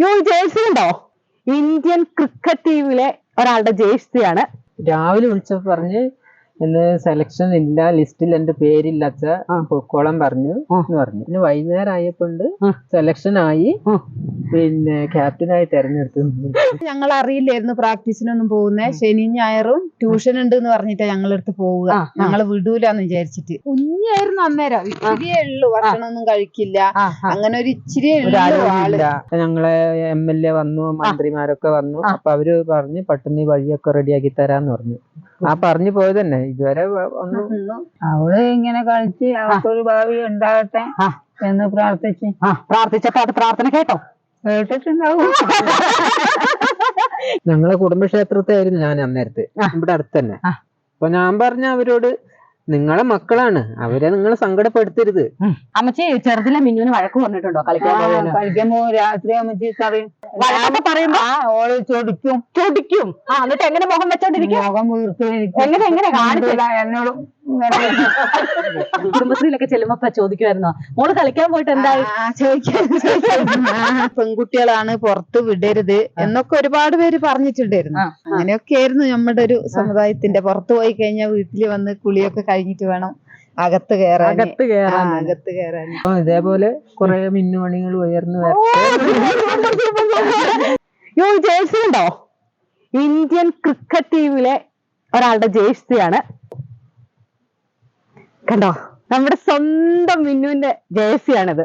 യോ ജേഴ്സി ഉണ്ടോ Indian cricket ടീമിലെ ഒരാളുടെ ജേഴ്സിയാണ്. രാവിലെ വിളിച്ചപ്പോ പറഞ്ഞ് ഇന്ന് സെലക്ഷൻ ഇല്ല ലിസ്റ്റിൽ എന്റെ പേരില്ലാത്ത പൊക്കോളം പറഞ്ഞു എന്ന് പറഞ്ഞു. പിന്നെ വൈകുന്നേരം ആയപ്പോണ്ട് സെലക്ഷൻ ആയി. പിന്നെ ക്യാപ്റ്റനായി തെരഞ്ഞെടുത്തു. ഞങ്ങൾ അറിയില്ലായിരുന്നു പ്രാക്ടീസിനൊന്നും പോകുന്നേ. ശനി ഞായറും ട്യൂഷൻ ഉണ്ട് എന്ന് പറഞ്ഞിട്ടാ ഞങ്ങളെടുത്ത് പോവുക. ഞങ്ങൾ വിടൂലെന്ന് വിചാരിച്ചിട്ട്. കുഞ്ഞായിരുന്നു അന്നേരം. ഇച്ചിരിയേ ഉള്ളു ഭക്ഷണമൊന്നും കഴിക്കില്ല. അങ്ങനെ ഒരു ഇച്ചിരി ആൾ. ഞങ്ങളെ എം എൽ എ വന്നു മന്ത്രിമാരൊക്കെ വന്നു. അപ്പൊ അവർ പറഞ്ഞു പെട്ടെന്ന് ഈ വഴിയൊക്കെ റെഡിയാക്കി തരാന്ന് പറഞ്ഞു. ആ പറഞ്ഞു പോയത് തന്നെ ഇതുവരെ ഒന്നും അവൾ ഇങ്ങനെ കളിച്ച് അവൾക്കൊരു ഭാവി ഉണ്ടാകട്ടെ എന്ന് പ്രാർത്ഥിച്ച്. പ്രാർത്ഥിച്ച പ്രാർത്ഥിച്ചപ്പോ അത് പ്രാർത്ഥന കേട്ടോ. കേട്ടിട്ടുണ്ടാവും. ഞങ്ങളെ കുടുംബക്ഷേത്രത്തിലായിരുന്നു ഞാൻ അന്നേരത്തെ. ഇവിടെ അടുത്ത് തന്നെ. ആ. അപ്പൊ ഞാൻ പറഞ്ഞ അവരോട് നിങ്ങളെ മക്കളാണ്. അവരെ നിങ്ങൾ സങ്കടപ്പെടുത്തരുത്. അമ്മച്ചി ചെറുതിലെ മിന്നുവിന് വഴക്ക് പറഞ്ഞിട്ടുണ്ടോ? കളിക്കാൻ? കളിക്കാൻ പോകും രാത്രി അമ്മച്ചി പറയും വഴക്കൊക്കെ പറയുമ്പോ? ഓൾ ചൊടിക്കും. ചൊടിക്കും? ആ എന്നിട്ട് എങ്ങനെ മുഖം വെച്ചോണ്ടിരിക്കും? മുഖം വീർത്തിരിക്കും എങ്ങനെ എങ്ങനെ കാണിച്ചില്ല എന്നോടും കുടുംബശ്രീയിലൊക്കെ ചെല്ലുമ്പോ ചോദിക്കുമായിരുന്നോ മോൾ കളിക്കാൻ പോയിട്ട് എന്തായി. പെൺകുട്ടികളാണ് പുറത്ത് വിടരുത് എന്നൊക്കെ ഒരുപാട് പേര് പറഞ്ഞിട്ടുണ്ടായിരുന്നു. അങ്ങനെയൊക്കെ ആയിരുന്നു നമ്മുടെ ഒരു സമുദായത്തിന്റെ. പുറത്ത് പോയി കഴിഞ്ഞാൽ വീട്ടിൽ വന്ന് കുളിയൊക്കെ കഴിഞ്ഞിട്ട് വേണം. അകത്ത് കയറാൻ അകത്ത് കയറാൻ അകത്ത് കയറാൻ ഇതേപോലെ കുറെ മിന്നുമണികൾ ഉയർന്നു യോ ജേഴ്സി ഉണ്ടോ ഇന്ത്യൻ ക്രിക്കറ്റ് ടീമിലെ ഒരാളുടെ ജേഴ്സിയാണ്. കണ്ടോ? നമ്മുടെ സ്വന്തം മിന്നുവിന്റെ ജേഴ്സിയാണിത്.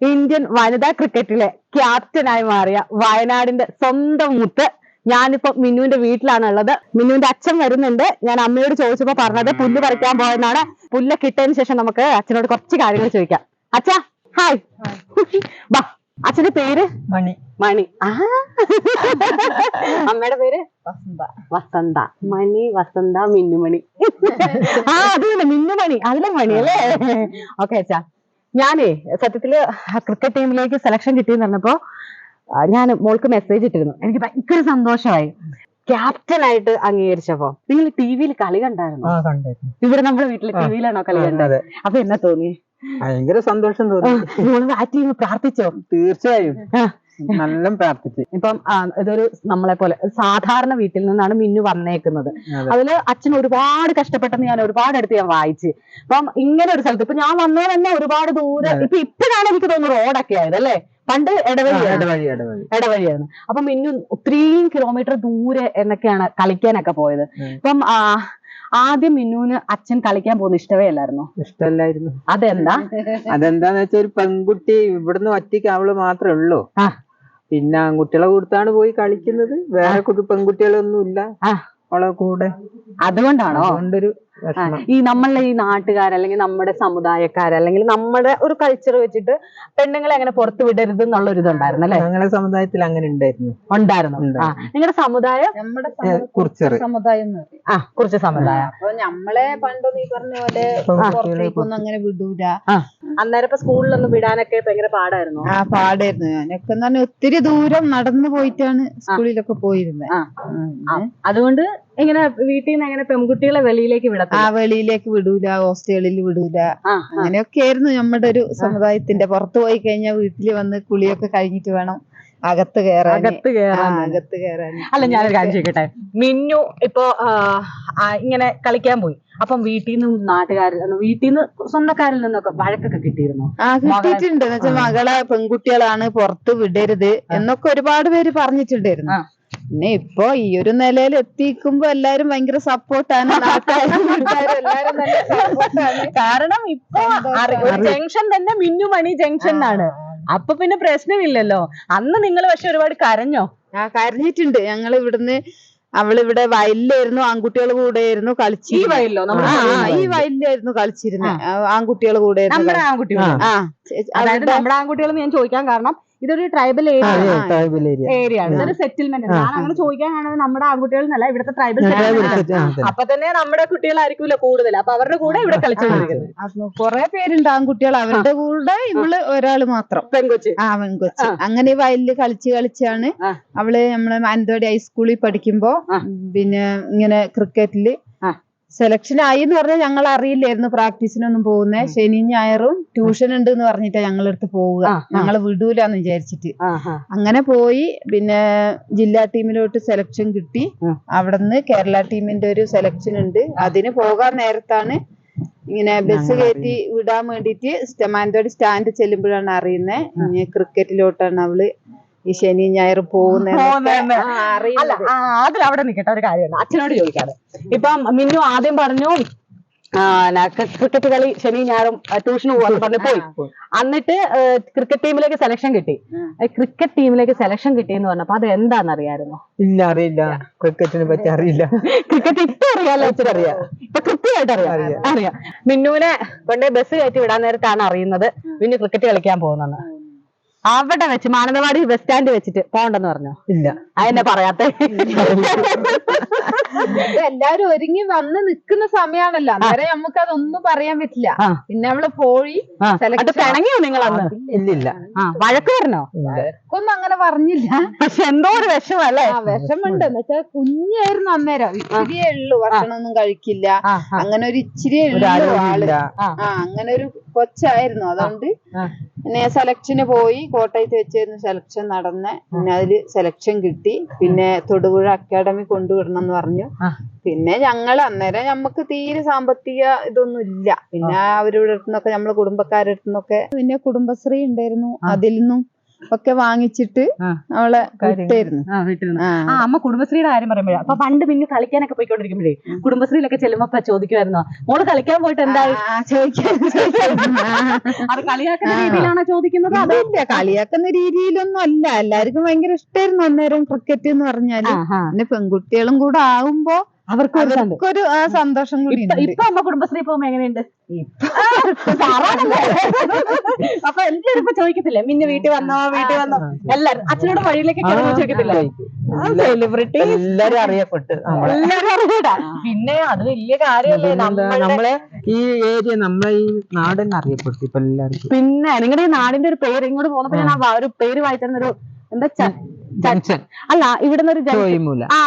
ഇന്ത്യൻ വനിതാ ക്രിക്കറ്റിലെ ക്യാപ്റ്റനായി മാറിയ വയനാടിന്റെ സ്വന്തം മുത്ത് ഞാനിപ്പോ മിന്നുവിന്റെ വീട്ടിലാണ് ഉള്ളത് മിന്നുവിന്റെ അച്ഛൻ വരുന്നുണ്ട്. ഞാൻ അമ്മയോട് ചോദിച്ചപ്പോ പറഞ്ഞത് പുല്ല് പറിക്കാൻ പോയെന്നാണ്. പുല്ല് കിട്ടിയതിന് ശേഷം നമുക്ക് അച്ഛനോട് കുറച്ച് കാര്യങ്ങൾ ചോദിക്കാം. അച്ഛാ ഹായ്. ബാ അച്ഛന്റെ പേര്? മണി. മണി. ആ. അമ്മയുടെ പേര്? വസന്ത. മണി വസന്ത മിന്നുമണി. ആ അത് തന്നെ. മിന്നുമണി. അതിലെ മണി അല്ലേ? ഓക്കെ അച്ഛാ. ഞാനേ സത്യത്തിൽ ക്രിക്കറ്റ് ടീമിലേക്ക് സെലക്ഷൻ കിട്ടിയെന്ന് പറഞ്ഞപ്പോ ഞാൻ മോൾക്ക് മെസ്സേജ് ഇട്ടിരുന്നു. എനിക്ക് ഭയങ്കര സന്തോഷമായി. ക്യാപ്റ്റൻ ആയിട്ട് അംഗീകരിച്ചപ്പോ. നിങ്ങൾ ടി വിയിൽ കളി കണ്ടായിരുന്നു? ഇവിടെ നമ്മുടെ വീട്ടിൽ ടി വിയിലാണോ കളി കണ്ടത്. അപ്പൊ എന്നാ തോന്നി? ഭയങ്കര സന്തോഷം തോന്നി. ബാറ്റ് ചെയ്യുമ്പോ പ്രാർത്ഥിച്ചോ? തീർച്ചയായും. നല്ല പ്രാർത്ഥിച്ചു. ഇപ്പം ഇതൊരു നമ്മളെ പോലെ സാധാരണ വീട്ടിൽ നിന്നാണ് മിന്നു വന്നേക്കുന്നത്. അതിൽ അതിൽ അച്ഛൻ ഒരുപാട് കഷ്ടപ്പെട്ടെന്ന് ഞാൻ ഒരുപാട് അടുത്ത് ഞാൻ വായിച്ച്. അപ്പം ഇങ്ങനെ ഒരു സ്ഥലത്ത് ഇപ്പൊ ഞാൻ വന്നത് തന്നെ ഒരുപാട് ദൂരെ. ഇപ്പൊ ഇപ്പോഴാണ് എനിക്ക് തോന്നുന്നു റോഡൊക്കെ ആയത് അല്ലേ? പണ്ട് ഇടവഴി ഇടവഴി ഇടവഴിയാണ്. അപ്പം മിന്നു ഒത്തിരിയും കിലോമീറ്റർ ദൂരെ എന്നൊക്കെയാണ് കളിക്കാനൊക്കെ പോയത്. ഇപ്പം ആദ്യം മിന്നുവിന് അച്ഛൻ കളിക്കാൻ പോകുന്ന ഇഷ്ടമേ അല്ലായിരുന്നു? ഇഷ്ടമല്ലായിരുന്നു. അതെന്താ? അതെന്താന്ന് വെച്ചാൽ ഒരു പെൺകുട്ടി ഇവിടുന്ന് ഒറ്റയ്ക്ക് അവൾ മാത്രമേ ഉള്ളൂ. പിന്നെ ആൺകുട്ടികളെ കൊടുത്താണ് പോയി കളിക്കുന്നത്. വേറെ കുട്ടി പെൺകുട്ടികളൊന്നും ഇല്ല. അവളെ കൂടെ. അതുകൊണ്ടാണോ? അതുകൊണ്ടൊരു ഈ നമ്മളെ ഈ നാട്ടുകാർ അല്ലെങ്കിൽ നമ്മുടെ സമുദായക്കാർ അല്ലെങ്കിൽ നമ്മുടെ ഒരു കൾച്ചർ വെച്ചിട്ട് പെണ്ണുങ്ങളെ അങ്ങനെ പുറത്തു വിടരുത് എന്നുള്ള ഒരു ഇതുണ്ടായിരുന്നു അല്ലെ? ഞങ്ങളെ സമുദായത്തിൽ അങ്ങനെ ഉണ്ടായിരുന്നു. ഉണ്ടായിരുന്നു. ആ നിങ്ങളുടെ സമുദായം? നമ്മുടെ സമുദായം ആ കുറച്ച് സമുദായം. അപ്പൊ നമ്മളെ പണ്ടൊന്നും നീ പറഞ്ഞ പോലെ പുറത്തേക്കൊന്നും അങ്ങനെ വിടൂല. അന്നേരം ഇപ്പൊ സ്കൂളിലൊന്നും വിടാനൊക്കെ ഭയങ്കര പാടായിരുന്നു. ആ പാടായിരുന്നു. ഞാനൊക്കെ ഒത്തിരി ദൂരം നടന്നു പോയിട്ടാണ് സ്കൂളിലൊക്കെ പോയിരുന്നത് ആ, അതുകൊണ്ട് ഇങ്ങനെ വീട്ടിൽ നിന്ന് എങ്ങനെ പെൺകുട്ടികളെ വെളിയിലേക്ക് ആ വെളിയിലേക്ക് വിടൂല ഹോസ്റ്റലിൽ വിടൂല. ആ, ആ. അങ്ങനെയൊക്കെ ആയിരുന്നു നമ്മുടെ ഒരു സമുദായത്തിന്റെ. പുറത്ത് പോയി കഴിഞ്ഞാൽ വീട്ടിൽ വന്ന് കുളിയൊക്കെ കഴിഞ്ഞിട്ട് വേണം അകത്ത് കയറാൻ അകത്ത് കയറാൻ അകത്ത് കയറാൻ അല്ല ഞാനൊരു കാര്യം ചോദിക്കട്ടെ? മിന്നു ഇപ്പൊ ആ, ആ, ഇങ്ങനെ കളിക്കാൻ പോയി. അപ്പം വീട്ടിൽ നിന്ന് നിന്നും വീട്ടിൽ നിന്ന് സ്വന്തക്കാരിൽ നിന്നൊക്കെ വഴക്കൊക്കെ കിട്ടിയിരുന്നു? ആ കിട്ടിയിട്ടുണ്ട്. എന്ന് വെച്ചാൽ മകളെ പെൺകുട്ടികളാണ് പുറത്ത് വിടരുത് എന്നൊക്കെ ഒരുപാട് പേര് പറഞ്ഞിട്ടുണ്ടായിരുന്നു. ആ. പിന്നെ ഇപ്പൊ ഈ ഒരു നിലയിൽ എത്തിക്കുമ്പോ എല്ലാരും ഭയങ്കര സപ്പോർട്ടാണ് കാരണം ഇപ്പൊ ജംഗ്ഷൻ തന്നെ മിന്നുമണി ജംഗ്ഷൻ ആണ്. അപ്പൊ പിന്നെ പ്രശ്നമില്ലല്ലോ. അന്ന് നിങ്ങൾ പക്ഷെ ഒരുപാട് കരഞ്ഞോ? ആ കരഞ്ഞിട്ടുണ്ട്. ഞങ്ങൾ ഇവിടുന്ന് അവളിവിടെ വയലിലായിരുന്നു ആൺകുട്ടികൾ കൂടെ ആയിരുന്നു ഈ കളിച്ചു വയലിലോ ഈ വയലിലായിരുന്നു കളിച്ചിരുന്നത് ആൺകുട്ടികൾ കൂടെ നമ്മുടെ ആൺകുട്ടികൾ ആ അതായത് നമ്മുടെ ആൺകുട്ടികൾ ഞാൻ ചോദിക്കാൻ കാരണം ഇതൊരു ട്രൈബൽ ഏരിയ ഏരിയ ആണ്. ഇതൊരു സെറ്റിൽമെന്റ് ഞാൻ അങ്ങനെ ചോദിക്കാൻ കാരണം നമ്മുടെ ആൺകുട്ടികൾ എന്നല്ല ഇവിടുത്തെ ട്രൈബൽ. അപ്പൊ തന്നെ നമ്മുടെ കുട്ടികളായിരിക്കുമല്ലോ കൂടുതൽ. അപ്പൊ അവരുടെ കൂടെ ഇവിടെ കളിച്ചോണ്ടിരിക്കുന്നത് കൊറേ പേരുണ്ട് ആൺകുട്ടികൾ. അവരുടെ കൂടെ ഇവൾ ഒരാൾ മാത്രം. പെൺകൊച്ച്. ആ പെൺകൊച്ച്. അങ്ങനെ വയലിൽ കളിച്ച് കളിച്ചാണ്. അവൾ നമ്മളെ മാനന്തവാടി ഹൈസ്കൂളിൽ പഠിക്കുമ്പോ പിന്നെ ഇങ്ങനെ ക്രിക്കറ്റിൽ. സെലക്ഷൻ ആയി എന്ന് പറഞ്ഞാൽ ഞങ്ങൾ അറിയില്ലായിരുന്നു പ്രാക്ടീസിനൊന്നും പോകുന്നേ. ശനി ഞായറും ട്യൂഷൻ ഉണ്ട് എന്ന് പറഞ്ഞിട്ടാ ഞങ്ങളെടുത്ത് പോവുക. ഞങ്ങൾ വിടൂലെന്ന് വിചാരിച്ചിട്ട്. അങ്ങനെ പോയി. പിന്നെ ജില്ലാ ടീമിലോട്ട് സെലക്ഷൻ കിട്ടി. അവിടുന്ന് കേരള ടീമിന്റെ ഒരു സെലക്ഷൻ ഉണ്ട്. അതിന് പോകാൻ നേരത്താണ് ഇങ്ങനെ ബസ് കയറ്റി വിടാൻ വേണ്ടിട്ട് സ്റ്റ- മാനന്തവാടി സ്റ്റാൻഡ് ചെല്ലുമ്പോഴാണ് അറിയുന്നത് ഇനി ക്രിക്കറ്റിലോട്ടാണ് അവൾ ഈ ശനി ഞായർ. പോകുന്ന അല്ല അതിൽ അവിടെ നിൽക്കട്ടെ ഒരു കാര്യമുണ്ട്. അച്ഛനോട് ചോദിക്കാതെ ഇപ്പം മിന്നു ആദ്യം പറഞ്ഞു ക്രിക്കറ്റ് കളി ശനി ഞായറും ട്യൂഷൻ പോകാന്ന് പറഞ്ഞു പോയി. എന്നിട്ട് ക്രിക്കറ്റ് ടീമിലേക്ക് സെലക്ഷൻ കിട്ടി. ക്രിക്കറ്റ് ടീമിലേക്ക് സെലക്ഷൻ കിട്ടി എന്ന് പറഞ്ഞപ്പോ അത് എന്താണെന്ന് അറിയാമായിരുന്നു ഇല്ല അറിയില്ല. ക്രിക്കറ്റിനെ പറ്റി അറിയില്ല. ക്രിക്കറ്റ് ഇപ്പൊ അറിയാലോ? ഇച്ചിരി അറിയാം. ഇപ്പൊ കൃത്യമായിട്ട് അറിയാം. അറിയാം. മിന്നുവിനെ കൊണ്ട് ബസ് കയറ്റി വിടാൻ നേരത്താണ് അറിയുന്നത്. മിന്നു ക്രിക്കറ്റ് കളിക്കാൻ പോകുന്നെന്ന് അവിടെ വെച്ച് മാനന്തവാടി ബസ് സ്റ്റാൻഡ് വെച്ചിട്ട് പോണ്ടെന്ന് പറഞ്ഞോ? ഇല്ല. അതെന്നെ പറയാത്ത. എല്ലാരും ഒരുങ്ങി വന്ന് നിക്കുന്ന സമയാണല്ലോ. അന്നേരം നമുക്ക് അതൊന്നും പറയാൻ പറ്റില്ല. പിന്നെ നമ്മൾ പോയി പിണങ്ങിയോ നിങ്ങൾ അന്ന് ഇല്ലില്ല. വഴക്ക് വരണോ വഴക്കൊന്നും ഒന്നും അങ്ങനെ പറഞ്ഞില്ല. പക്ഷെ എന്തോ ഒരു വിഷമല്ലേ? വിഷമുണ്ട്. എന്നുവെച്ചാ കുഞ്ഞായിരുന്നു അന്നേരം. ഇച്ചിരിയേ ഉള്ളൂ ഭക്ഷണമൊന്നും കഴിക്കില്ല. അങ്ങനെ ഒരു ഇച്ചിരി ഉള്ളൂ ആൾ. ആ. അങ്ങനെ ഒരു കൊച്ചായിരുന്നു. അതുകൊണ്ട് പിന്നെ സെലക്ഷന് പോയി. കോട്ടയത്ത് വെച്ചായിരുന്നു സെലക്ഷൻ നടന്നെ. പിന്നെ അതിൽ സെലക്ഷൻ കിട്ടി. പിന്നെ തൊടുപുഴ അക്കാഡമി കൊണ്ടുവിടണം എന്ന് പറഞ്ഞു. പിന്നെ ഞങ്ങൾ അന്നേരം നമുക്ക് തീരെ സാമ്പത്തിക ഇതൊന്നും ഇല്ല. പിന്നെ അവരുടെ അടുത്തുനിന്നൊക്കെ നമ്മളെ കുടുംബക്കാരുടെ അടുത്തുനിന്നൊക്കെ പിന്നെ കുടുംബശ്രീ ഉണ്ടായിരുന്നു. അതിൽ നിന്നും ഒക്കെ വാങ്ങിച്ചിട്ട്. അവളെ വിട്ടായിരുന്നു ആ, അമ്മ കുടുംബശ്രീയുടെ കാര്യം പറയുമ്പോഴേ അപ്പൊ പണ്ട് മിന്നു കളിക്കാനൊക്കെ പോയിക്കൊണ്ടിരിക്കുമ്പോഴേ കുടുംബശ്രീയിലൊക്കെ ചെല്ലുമ്പോ ചോദിക്കുമായിരുന്നോ മോൾ കളിക്കാൻ പോയിട്ട് എന്തായി ചോദിക്കാൻ. അത് കളിയാക്കുന്ന രീതിയിലാണോ ചോദിക്കുന്നത്? അതോ അതല്ല കളിയാക്കുന്ന രീതിയിലൊന്നും അല്ല. എല്ലാവർക്കും ഭയങ്കര ഇഷ്ടമായിരുന്നു അന്നേരം ക്രിക്കറ്റ് എന്ന് പറഞ്ഞാൽ. പിന്നെ പെൺകുട്ടികളും കൂടെ ആവുമ്പോ. അവർക്കൊരു സന്തോഷം കൂടി ഇപ്പൊ അമ്മ കുടുംബശ്രീ പോകുമ്പോ എങ്ങനെയുണ്ട്? അപ്പൊ എല്ലാരും ഇപ്പൊ ചോദിക്കത്തില്ലേ? മിന്നു വീട്ടിൽ വന്നോ വീട്ടിൽ വന്നോ? എല്ലാരും അച്ഛനോട് വഴിയിലേക്ക് കിടന്ന് ചോദിക്കത്തില്ലേ? സെലിബ്രിറ്റി എല്ലാരും അറിയപ്പെട്ട് എല്ലാരും അറിയടാ പിന്നെ അത് വലിയ കാര്യമല്ലേ നമ്മളെ ഈ ഏരിയ നമ്മളെ ഈ നാടിനെ അറിയപ്പെട്ടു ഇപ്പൊ എല്ലാവർക്കും. പിന്നെ നിങ്ങളുടെ ഈ നാടിന്റെ ഒരു പേര് ഇങ്ങോട്ട് പോകുന്നപ്പോ ഞാൻ ആ ഒരു പേര് ഒരു എന്താ ജംഗ്ഷൻ. അല്ല ഇവിടുന്ന് ഒരു ചോയിമൂല ആ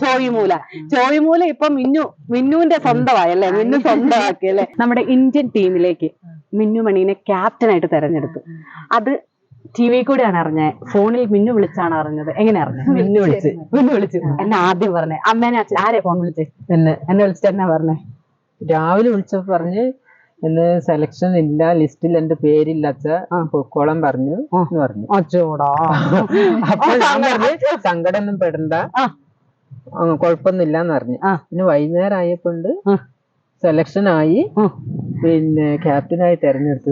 ചോയിമൂല ചോയിമൂല ഇപ്പൊ മിന്നു മിന്നുവിന്റെ സ്വന്തമായി അല്ലേ മിന്നു സ്വന്തമാക്കി അല്ലെ നമ്മുടെ ഇന്ത്യൻ ടീമിലേക്ക് മിന്നു മണീനെ ക്യാപ്റ്റനായിട്ട് തെരഞ്ഞെടുത്തു. അത് ടി വി കൂടെയാണ് അറിഞ്ഞത്. ഫോണിൽ മിന്നു വിളിച്ചാണ് അറിഞ്ഞത്. എങ്ങനെ അറിഞ്ഞത് മിന്നു വിളിച്ച്. മിന്നു വിളിച്ചു. എന്നെ ആദ്യം പറഞ്ഞേ. അമ്മേനെ അച്ഛൻ ആരെ ഫോൺ വിളിച്ചേ? എന്നെ. എന്നെ വിളിച്ചിട്ട് എന്നാ പറഞ്ഞേ? രാവിലെ വിളിച്ചപ്പോ പറഞ്ഞ് ഇന്ന് സെലക്ഷൻ ഇല്ല ലിസ്റ്റിൽ എന്റെ പേരില്ല അച്ഛ പൊക്കോളം പറഞ്ഞു എന്ന് പറഞ്ഞു. അച്ചോടാ. അപ്പൊ ഞാൻ പറഞ്ഞു സങ്കടം. ഒന്നും പെടണ്ട. കുഴപ്പമൊന്നുമില്ല എന്ന് പറഞ്ഞു. പിന്നെ വൈകുന്നേരം ആയപ്പോണ്ട് സെലക്ഷൻ ആയി. പിന്നെ ക്യാപ്റ്റനായി തെരഞ്ഞെടുത്തു.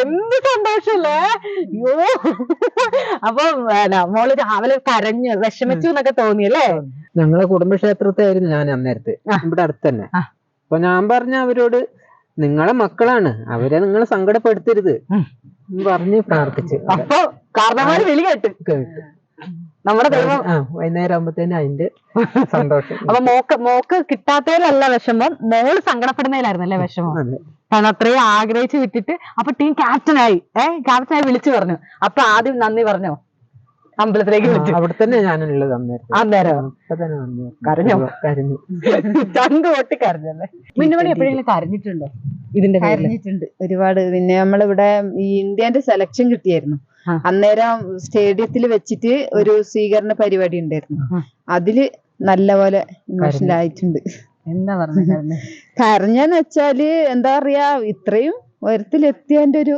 എന്ത് സന്തോഷല്ലേ? അയ്യോ. അപ്പൊ മോൾ രാവിലെ കരഞ്ഞു വിഷമിച്ചു എന്നൊക്കെ തോന്നിയല്ലേ ഞങ്ങളെ കുടുംബക്ഷേത്രത്തായിരുന്നു ഞാൻ അന്നേരത്ത്. ഇവിടെ അടുത്ത് തന്നെ. അപ്പൊ ഞാൻ പറഞ്ഞ അവരോട് നിങ്ങളെ മക്കളാണ്. അവരെ നിങ്ങൾ സങ്കടപ്പെടുത്തരുത്. പറഞ്ഞ് പ്രാർത്ഥിച്ചു. അപ്പൊ കാരണവന്മാര് വിളി കേട്ട്. കേട്ടു. നമ്മുടെ ദൈവം വൈകുന്നേരം ആകുമ്പത്തേനും അതിന്റെ സന്തോഷം. അപ്പൊ മോക്ക് മോക്ക് കിട്ടാത്തതിലല്ല വിഷമം. മോൾ സങ്കടപ്പെടുന്നതിലായിരുന്നു അല്ലേ വിഷമം. കാരണം അത്രയും ആഗ്രഹിച്ചു വിട്ടിട്ട് അപ്പൊ ടീം ക്യാപ്റ്റനായി ഏഹ് ക്യാപ്റ്റനായി വിളിച്ചു പറഞ്ഞു. അപ്പൊ ആദ്യം നന്ദി പറഞ്ഞോ? അമ്പലത്തിലേക്ക് വിളിച്ചു. അവിടെ തന്നെ ഞാനുള്ളത് അന്നേരം. കരഞ്ഞോ? കരഞ്ഞു. ചങ്ക് പൊട്ടി കരഞ്ഞല്ലേ? മിന്നുമണി എപ്പോഴെങ്കിലും കരഞ്ഞിട്ടുണ്ടോ ഇതിന്റെ കരഞ്ഞിട്ടുണ്ട്. ഒരുപാട്. പിന്നെ നമ്മളിവിടെ ഈ ഇന്ത്യന്റെ സെലക്ഷൻ കിട്ടിയായിരുന്നു. ആ. അന്നേരം സ്റ്റേഡിയത്തിൽ വെച്ചിട്ട് ഒരു സ്വീകരണ പരിപാടി ഉണ്ടായിരുന്നു. അതിൽ നല്ലപോലെ ഇമോഷണൽ ആയിട്ടുണ്ട് എന്താ പറഞ്ഞു കരഞ്ഞെന്ന് വെച്ചാൽ എന്താ പറയാ ഇത്രയും ഉയരത്തിലെത്തിയതിന്റെ ഒരു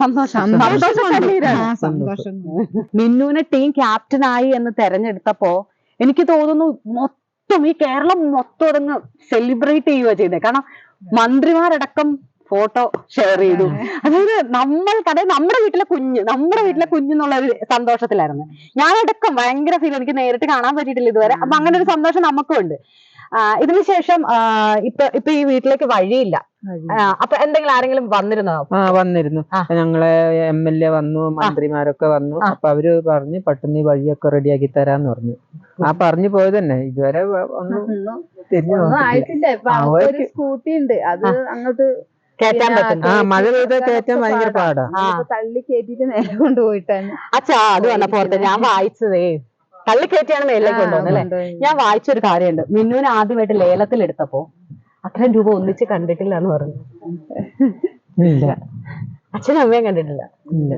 സന്തോഷം. സന്തോഷം. മിന്നുവിനെ ടീം ക്യാപ്റ്റൻ ആയി എന്ന് തെരഞ്ഞെടുത്തപ്പോ എനിക്ക് തോന്നുന്നു മൊത്തം ഈ കേരളം മൊത്തം അതങ്ങ് സെലിബ്രേറ്റ് ചെയ്യുക ചെയ്തേ. കാരണം മന്ത്രിമാരടക്കം ഫോട്ടോ ഷെയർ ചെയ്തു. അതായത് നമ്മൾ അതായത് നമ്മുടെ വീട്ടിലെ കുഞ്ഞ് നമ്മുടെ വീട്ടിലെ കുഞ്ഞെന്നുള്ള ഒരു സന്തോഷത്തിലായിരുന്നു. ഞാൻ അടക്കം ഭയങ്കര ഫീൽ എനിക്ക് നേരിട്ട് കാണാൻ പറ്റിയിട്ടില്ല ഇതുവരെ. അപ്പൊ അങ്ങനെ ഒരു സന്തോഷം നമുക്കും ഉണ്ട്. ഇതിനുശേഷം ഇപ്പൊ ഇപ്പൊ ഈ വീട്ടിലേക്ക് വഴിയില്ല. അപ്പൊ എന്തെങ്കിലും ആരെങ്കിലും വന്നിരുന്നോ? ആ വന്നിരുന്നു. ഞങ്ങളെ എം എൽ എ വന്നു മന്ത്രിമാരൊക്കെ വന്നു. അപ്പൊ അവർ പറഞ്ഞു പെട്ടെന്ന് ഈ വഴിയൊക്കെ റെഡിയാക്കി തരാന്ന് പറഞ്ഞു. ആ പറഞ്ഞു പോയത് തന്നെ. ഇതുവരെ ഒന്നും തിരിഞ്ഞു. സ്കൂട്ടി ഉണ്ട് അത് അങ്ങോട്ട് കേറ്റാൻ പറ്റും. ആ മഴ പെയ്താൽ കേറ്റാൻ ഭയങ്കര പാടാ. തള്ളി കേറ്റിട്ട് നേരെ കൊണ്ടുപോയിട്ടാണ് അച്ഛാ അത് വന്നപ്പോ ഓർത്തെ ഞാൻ വായിച്ചതേ. തള്ളിക്കയറ്റിയാണ് മേളിലേക്ക് കൊണ്ടുവന്നത് അല്ലെ. ഞാൻ വായിച്ചൊരു കാര്യമുണ്ട്. മിന്നുവിനെ ആദ്യമായിട്ട് ലേലത്തിൽ എടുത്തപ്പോ അത്രയും രൂപ ഒന്നിച്ച് കണ്ടിട്ടില്ല എന്ന് പറഞ്ഞു. ഇല്ല. അച്ഛനും അമ്മയും കണ്ടിട്ടില്ല. ഇല്ല.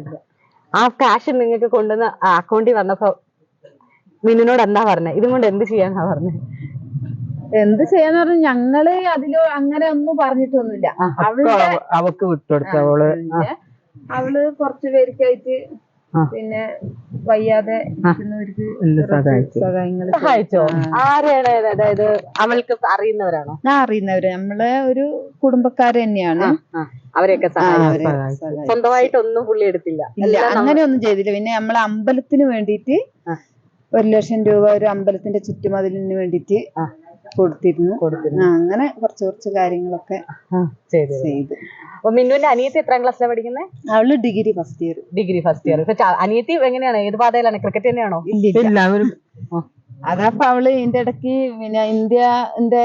ആ കാശ് നിങ്ങൾക്ക് കൊണ്ടുവന്ന് അക്കൗണ്ടിൽ വന്നപ്പോ മിന്നിനോട് എന്താ പറഞ്ഞത് ഇതും കൊണ്ട് എന്ത് ചെയ്യാന്നാ പറഞ്ഞത് എന്ത് ചെയ്യാന്ന് പറഞ്ഞു ഞങ്ങൾ അതിൽ അങ്ങനെ ഒന്നും പറഞ്ഞിട്ടൊന്നുമില്ല. അവക്ക് വിട്ടുകൊടുത്ത അവൾ അവൾ കുറച്ചു പേർക്കായിട്ട്. പിന്നെ വയ്യാതെ സഹായിച്ചു. ആരാണ് അതായത് അവൾക്ക് അറിയുന്നവരാണോ? ഞാൻ അറിയുന്നവര്. നമ്മളെ ഒരു കുടുംബക്കാര് തന്നെയാണ്. ആ, അവരെയൊക്കെ. സ്വന്തമായിട്ടൊന്നും പുള്ളി എടുത്തില്ല. ഇല്ല അങ്ങനെ ഒന്നും ചെയ്തില്ല. പിന്നെ നമ്മളെ അമ്പലത്തിന് വേണ്ടിയിട്ട് ഒരു ലക്ഷം രൂപ ഒരു അമ്പലത്തിന്റെ ചുറ്റുമതിലിന് വേണ്ടിയിട്ട്. കൊടുത്തിരുന്നു. കൊടുത്തിരുന്നു. ആ, അങ്ങനെ കുറച്ച് കുറച്ച് കാര്യങ്ങളൊക്കെ ചെയ്തു. ചെയ്തു. അപ്പൊ മിന്നുവിന്റെ അനിയത്തി എത്രാം ക്ലാസ്സിലാണ് പഠിക്കുന്നത് അവൾ degree first year degree first year അനിയത്തി എങ്ങനെയാണ്? ഏത് പാതയിലാണ്? ക്രിക്കറ്റ് തന്നെയാണോ? ഇല്ല അവർ അതപ്പൊ അവൾ ഇതിന്റെ ഇടയ്ക്ക് പിന്നെ ഇന്ത്യന്റെ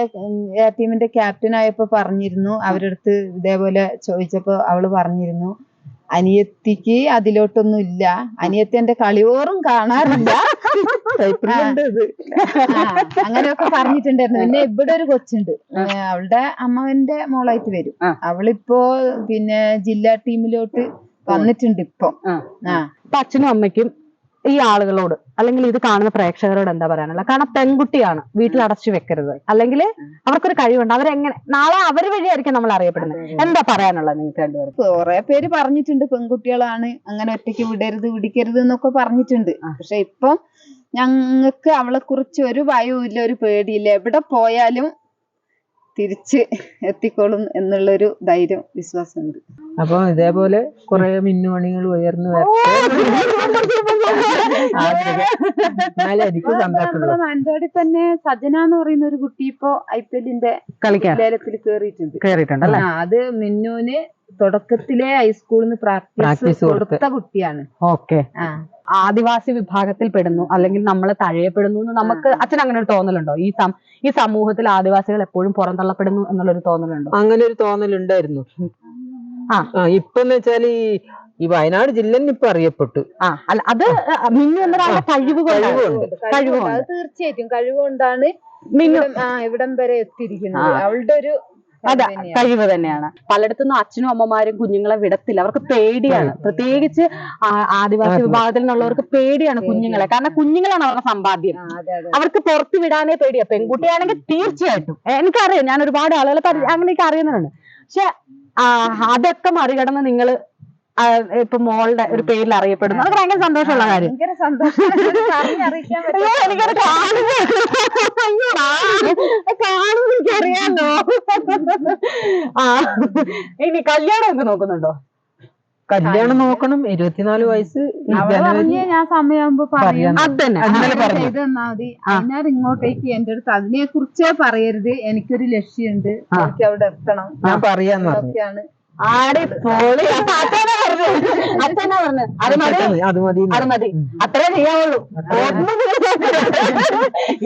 ടീമിന്റെ ക്യാപ്റ്റൻ ആയപ്പോ പറഞ്ഞിരുന്നു. അവരടുത്ത് ഇതേപോലെ ചോദിച്ചപ്പോ അവൾ പറഞ്ഞിരുന്നു. അനിയത്തിക്ക് അതിലോട്ടൊന്നും ഇല്ല അനിയത്തി എന്റെ കളിയോറും കാണാറില്ല. അങ്ങനെയൊക്കെ പറഞ്ഞിട്ടുണ്ടായിരുന്നു. പിന്നെ ഇവിടെ ഒരു കൊച്ചുണ്ട്. അവളുടെ അമ്മാവന്റെ മോളായിട്ട് വരും. അവളിപ്പോ പിന്നെ ജില്ലാ ടീമിലോട്ട് വന്നിട്ടുണ്ട് ഇപ്പൊ. ആ. ആ. അപ്പൊ അച്ഛനും അമ്മയ്ക്കും ഈ ആളുകളോട് അല്ലെങ്കിൽ ഇത് കാണുന്ന പ്രേക്ഷകരോട് എന്താ പറയാനുള്ളത് കാരണം പെൺകുട്ടിയാണ് വീട്ടിൽ അടച്ചു വെക്കരുത്. അല്ലെങ്കിൽ അവർക്കൊരു കഴിവുണ്ട്. അവരെങ്ങനെ നാളെ അവർ വഴിയായിരിക്കും നമ്മൾ അറിയപ്പെടുന്നത്. എന്താ പറയാനുള്ളത് നിങ്ങൾക്ക് രണ്ടുപേർക്ക്? കുറെ പേര് പറഞ്ഞിട്ടുണ്ട് പെൺകുട്ടികളാണ് അങ്ങനെ ഒറ്റയ്ക്ക് വിടരുത് വിടിക്കരുത് എന്നൊക്കെ പറഞ്ഞിട്ടുണ്ട്. പക്ഷെ ഇപ്പം ഞങ്ങൾക്ക് അവളെ കുറിച്ച് ഒരു ഭയവും ഇല്ല ഒരു പേടിയില്ല. എവിടെ പോയാലും തിരിച്ച് എത്തിക്കോളും എന്നുള്ളൊരു ധൈര്യം വിശ്വാസമുണ്ട്. അപ്പൊ ഇതേപോലെ കുറെ മിന്നുമണികൾ ഉയർന്നു നമ്മുടെ മാനന്തവാടി തന്നെ സജന എന്ന് പറയുന്ന ഒരു കുട്ടി ഇപ്പോ ഐ പി എല്ലിന്റെ കളിക്കാൻ ലേലത്തിൽ കേറിയിട്ടുണ്ട്. കയറിയിട്ടുണ്ട് അത് മിന്നുവിന് തുടക്കത്തിലെ ഹൈസ്കൂളിൽ നിന്ന് പ്രാക്ടീസ് കൊടുത്ത. കുട്ടിയാണ്. ഓക്കെ ആ. ആദിവാസി വിഭാഗത്തിൽ പെടുന്നു അല്ലെങ്കിൽ നമ്മൾ തഴയപ്പെടുന്നു എന്ന് നമുക്ക് അച്ഛൻ അങ്ങനെ ഒരു തോന്നലുണ്ടോ? ഈ സം- ഈ സമൂഹത്തിൽ ആദിവാസികൾ എപ്പോഴും പുറന്തള്ളപ്പെടുന്നു എന്നുള്ളൊരു തോന്നലുണ്ടോ? അങ്ങനെ ഒരു തോന്നലുണ്ടായിരുന്നു. ആ. ആ ഇപ്പൊന്ന് വെച്ചാൽ ഈ ഈ വയനാട് ജില്ല തന്നെ ഇപ്പൊ അറിയപ്പെട്ടു. ആ അല്ല അത് മിന്നു എന്നൊരാളുടെ കഴിവ് കഴിവുകൊണ്ട്. കഴിവുണ്ട്. കഴിവുണ്ട് അത് തീർച്ചയായിട്ടും. കഴിവുകൊണ്ടാണ് മിന്നു. ഇവിടം വരെ എത്തിയിരിക്കുന്നത്. അവളുടെ ഒരു അതെ കഴിവ് തന്നെയാണ്. പലയിടത്തുനിന്നും അച്ഛനും അമ്മമാരും കുഞ്ഞുങ്ങളെ വിടത്തില്ല. അവർക്ക് പേടിയാണ്. പ്രത്യേകിച്ച് ആ- ആദിവാസി. വിഭാഗത്തിൽ നിന്നുള്ളവർക്ക് പേടിയാണ് കുഞ്ഞുങ്ങളെ. കാരണം കുഞ്ഞുങ്ങളാണ് അവരുടെ സമ്പാദ്യം. അവർക്ക് പുറത്ത് വിടാനേ പേടിയാ. പെൺകുട്ടിയാണെങ്കിൽ തീർച്ചയായിട്ടും. എനിക്കറിയാം. ഞാൻ ഒരുപാട് ആളുകളെ അങ്ങനെ അങ്ങനെയൊക്കെ അറിയുന്നുണ്ട് പക്ഷെ ആ, അതൊക്കെ മറികടന്ന് നിങ്ങൾ ഇപ്പൊ മോളുടെ ഒരു പേരിൽ അറിയപ്പെടുന്നു. അത് ഭയങ്കര സന്തോഷമുള്ള കാര്യം. എനിക്കത് ആ, കാണുമ്പോ എനിക്കറിയാലോ. ആ ഇനി കല്യാണം ഒക്കെ നോക്കുന്നുണ്ടോ? കല്യാണം നോക്കണം. ഇരുപത്തിനാല് വയസ്സ് ഞാൻ സമയമാകുമ്പോ പറയാം. അതിനാർ ഇങ്ങോട്ടേക്ക് എന്റെ അടുത്ത് അതിനെ കുറിച്ചേ പറയരുത്. എനിക്കൊരു ലക്ഷ്യമുണ്ട്. എനിക്ക് അവിടെ എത്തണം. ഞാൻ പറയാന്നൊക്കെയാണ് ആടി പൊളി. അച്ഛനാ പറഞ്ഞു. അച്ഛനാ പറഞ്ഞത് അത് മതി. അത് മതി. അത് അത്രേ ചെയ്യാവുള്ളൂ.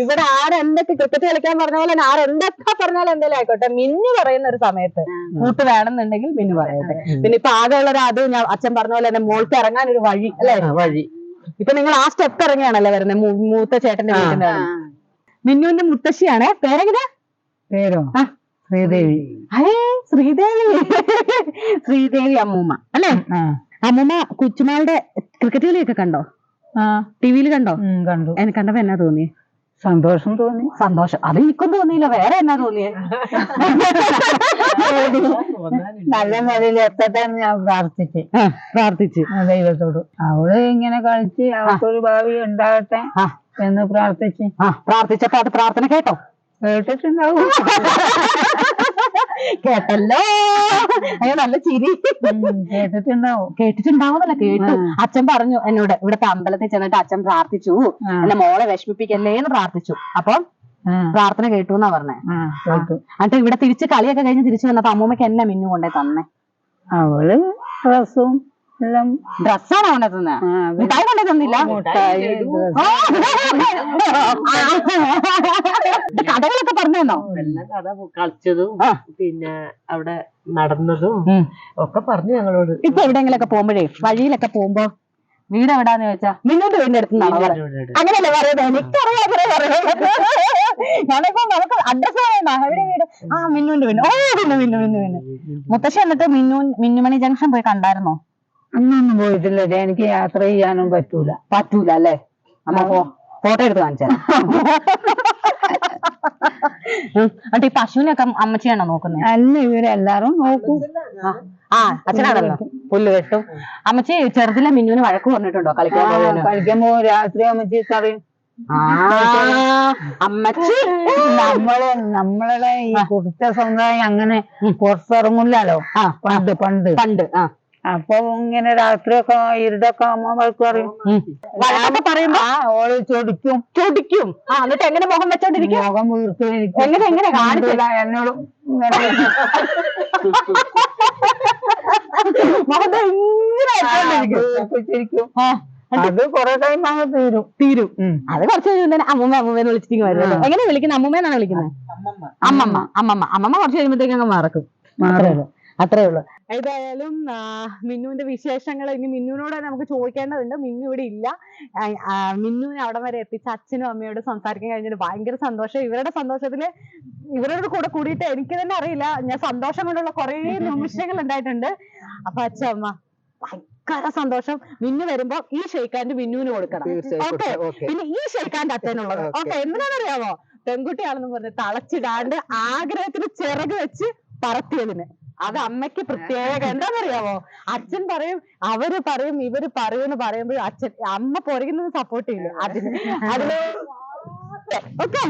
ഇവിടെ ആരെന്തൊക്കെ ക്രിക്കറ്റ് കളിക്കാൻ പറഞ്ഞ പോലെ തന്നെ ആരെന്തൊക്കെ പറഞ്ഞാലും എന്തെങ്കിലും ആയിക്കോട്ടെ. മിന്നു പറയുന്ന ഒരു സമയത്ത് കൂട്ട് വേണമെന്നുണ്ടെങ്കിൽ മിന്നു പറയട്ടെ. പിന്നെ ഇപ്പൊ ആകെ ഉള്ള അത് ഞാൻ അച്ഛൻ പറഞ്ഞ പോലെ തന്നെ മോൾക്ക് ഇറങ്ങാൻ ഒരു വഴി അല്ലെ? ആ, വഴി. ഇപ്പൊ നിങ്ങൾ ആ സ്റ്റെപ്പ് ഇറങ്ങിയാണല്ലേ വരുന്നത് മൂത്ത ചേട്ടന്റെ വീട്ടിന്റെ. മിന്നുവിന്റെ മുത്തശ്ശിയാണ്. പേരെങ്ങനെ? പേരോ? ആ. ശ്രീദേവി. അയേ ശ്രീദേവി. ശ്രീദേവി അമ്മൂമ്മ അല്ലേ? അമ്മൂമ്മ കുച്ചുമാളുടെ ക്രിക്കറ്റ് കളിയൊക്കെ കണ്ടോ? ടി വിയിൽ കണ്ടോ? കണ്ടു. എനിക്ക് കണ്ടപ്പോ എന്നാ തോന്നി സന്തോഷം തോന്നി. സന്തോഷം. അത് എനിക്കും തോന്നിയില്ല. വേറെ എന്നാ തോന്നിയേ? നല്ല നിലയിൽ എത്തട്ടെ എന്ന് ഞാൻ പ്രാർത്ഥിച്ചു. പ്രാർത്ഥിച്ച്. ദൈവത്തോട്. അവൾ ഇങ്ങനെ കളിച്ച് അവൾക്കൊരു ഭാവി ഉണ്ടാകട്ടെ എന്ന് പ്രാർത്ഥിച്ച്. പ്രാർത്ഥിച്ചപ്പോ അത് പ്രാർത്ഥന കേട്ടോ. കേട്ടിട്ടുണ്ടാവും. കേട്ടല്ലോ. അയ്യോ നല്ല ചിരി. കേട്ടിട്ടുണ്ടാവും. കേട്ടിട്ടുണ്ടാവുന്നല്ല കേട്ടു. അച്ഛൻ പറഞ്ഞു എന്നോട് ഇവിടുത്തെ അമ്പലത്തിൽ ചെന്നിട്ട് അച്ഛൻ പ്രാർത്ഥിച്ചു. എന്നെ എന്റെ മോളെ വിഷമിപ്പിക്കല്ലേ എന്ന് പ്രാർത്ഥിച്ചു. അപ്പൊ പ്രാർത്ഥന കേട്ടു എന്നാ പറഞ്ഞേ. എന്നിട്ട് ഇവിടെ തിരിച്ച് കളിയൊക്കെ കഴിഞ്ഞ് തിരിച്ചു വന്നപ്പോ അമ്മൂമ്മക്ക് എന്നെ മിന്നു കൊണ്ടേ തന്നെ. അവൾ ഡ്രസ്സും എല്ലാം ഡ്രസ്സാണ് കൊണ്ടേ തന്നെ? മിഠായി കൊണ്ടേ തന്നില്ല. കഥകളൊക്കെ പറഞ്ഞോ എല്ലാ കഥ കളിച്ചതും പിന്നെ അവിടെ നടന്നതും ഒക്കെ പറഞ്ഞു ഞങ്ങളോട്. ഇപ്പൊ എവിടെയെങ്കിലൊക്കെ പോകുമ്പോഴേ വഴിയിലൊക്കെ പോകുമ്പോ? വീട് എവിടാന്ന് ചോദിച്ചാ? നിങ്ങളുടെ വീടിന്റെ അടുത്ത്. അങ്ങനെയല്ലേ പറയുന്നത്. എനിക്ക് ഞാനിപ്പോ നമുക്ക് അഡ്രസ് പറയുന്ന എവിടെ വീട്? ആ മിന്നുവിന്റെ വീട് ഓ മിന്നു മിന്നു മിന്നു മിന്നു. മുത്തശ്ശി എന്നിട്ട് മിന്നു മിന്നുമണി ജംഗ്ഷൻ പോയി കണ്ടായിരുന്നോ? അന്നൊന്നും പോയിട്ടില്ല. എനിക്ക് യാത്ര ചെയ്യാനും പറ്റൂല. പറ്റൂല അല്ലേ? അമ്മ ഫോട്ടോ എടുത്ത് കാണിച്ചാൽ എന്നിട്ട് ഈ പശുവിനൊക്കെ അമ്മച്ചിയാണോ നോക്കുന്നത്? അല്ല ഇവരെല്ലാരും നോക്കൂ. ആ. അച്ഛനാണല്ലോ. പുല്ല് കെട്ടും അമ്മച്ചി ചെറുതിലെ മിന്നുവിന് വഴക്ക് പറഞ്ഞിട്ടുണ്ടോ? കളിക്കാൻ ആ, പോയതിന്? കളിക്കാൻ പോകും രാത്രി അമ്മച്ചി പറയും ആ അമ്മച്ചി. നമ്മൾ നമ്മളുടെ ഈ കുറിച്ച സമുദായം അങ്ങനെ പുറത്തിറങ്ങില്ലല്ലോ ആ. പണ്ട് പണ്ട്. പണ്ട് ആ. അപ്പൊ ഇങ്ങനെ രാത്രിയൊക്കെ ഇരുടൊക്കെ അമ്മ വഴക്ക് പറയും. വഴക്കൊക്കെ പറയുമ്പോ? ആ ഓൾ ചൊടിക്കും. ചൊടിക്കും. ആ എന്നിട്ട് എങ്ങനെ മുഖം വെച്ചോണ്ടിരിക്കും? മുഖം വീർത്തിരിക്കും എങ്ങനെ എങ്ങനെ? കാണിച്ചില്ല എന്നോട് ഇങ്ങനെ ഇങ്ങനെ വെച്ചോണ്ടിരിക്കും. ആ, അത് കൊറേ ടൈം അങ്ങ് തീരും. തീരും. അത് കുറച്ച് കഴിയുമ്പോ തന്നെ അമ്മൂമ്മ അമ്മൂമ്മേന്ന് വരുന്നത് വരുമല്ലോ എങ്ങനെ വിളിക്കുന്നത് അമ്മൂമ്മേന്നാണ് വിളിക്കുന്നത് അമ്മമ്മ. അമ്മമ്മ. അമ്മമ്മ. കുറച്ച് കഴിയുമ്പോഴത്തേക്ക് അങ്ങ് മറക്കും. ഉള്ളൂ. അത്രേ ഉള്ളൂ. ഏതായാലും ആ, മിന്നുവിന്റെ വിശേഷങ്ങൾ ഇനി മിന്നുവിനോട് തന്നെ നമുക്ക് ചോദിക്കേണ്ടതുണ്ട്. മിന്നു ഇവിടെ ഇല്ല. മിന്നുവിനെ അവിടെ വരെ എത്തിച്ച അച്ഛനും അമ്മയോട് സംസാരിക്കാൻ കഴിഞ്ഞിട്ട് ഭയങ്കര സന്തോഷം. ഇവരുടെ സന്തോഷത്തിൽ ഇവരുടെ കൂടെ കൂടിയിട്ട് എനിക്ക് തന്നെ അറിയില്ല. ഞാൻ സന്തോഷം കൊണ്ടുള്ള കുറേ നിമിഷങ്ങൾ ഉണ്ടായിട്ടുണ്ട്. അപ്പൊ അച്ഛ അമ്മ ഭയങ്കര സന്തോഷം. മിന്നു വരുമ്പോ ഈ ഷെയ്ഖാന്റെ മിന്നുവിന് കൊടുക്കണം. ഓക്കെ? പിന്നെ ഈ ഷെയ്ഖാന്റെ അച്ഛനുള്ളത്. ഓക്കെ. എന്തിനാണെന്നറിയാമോ പെൺകുട്ടിയാണെന്ന് പറഞ്ഞ് തളച്ചിടാണ്ട് ആഗ്രഹത്തിന് ചിറക് വെച്ച് പറത്തിയതിന്. അത് അമ്മയ്ക്ക് പ്രത്യേക എന്താണെന്നറിയാമോ അച്ഛൻ പറയും അവർ പറയും ഇവർ പറയും എന്ന് പറയുമ്പോൾ അച്ഛൻ അമ്മ പുറകുന്നത് സപ്പോർട്ട് ചെയ്യില്ല? അതിന് അതിൽ ഓക്കെ.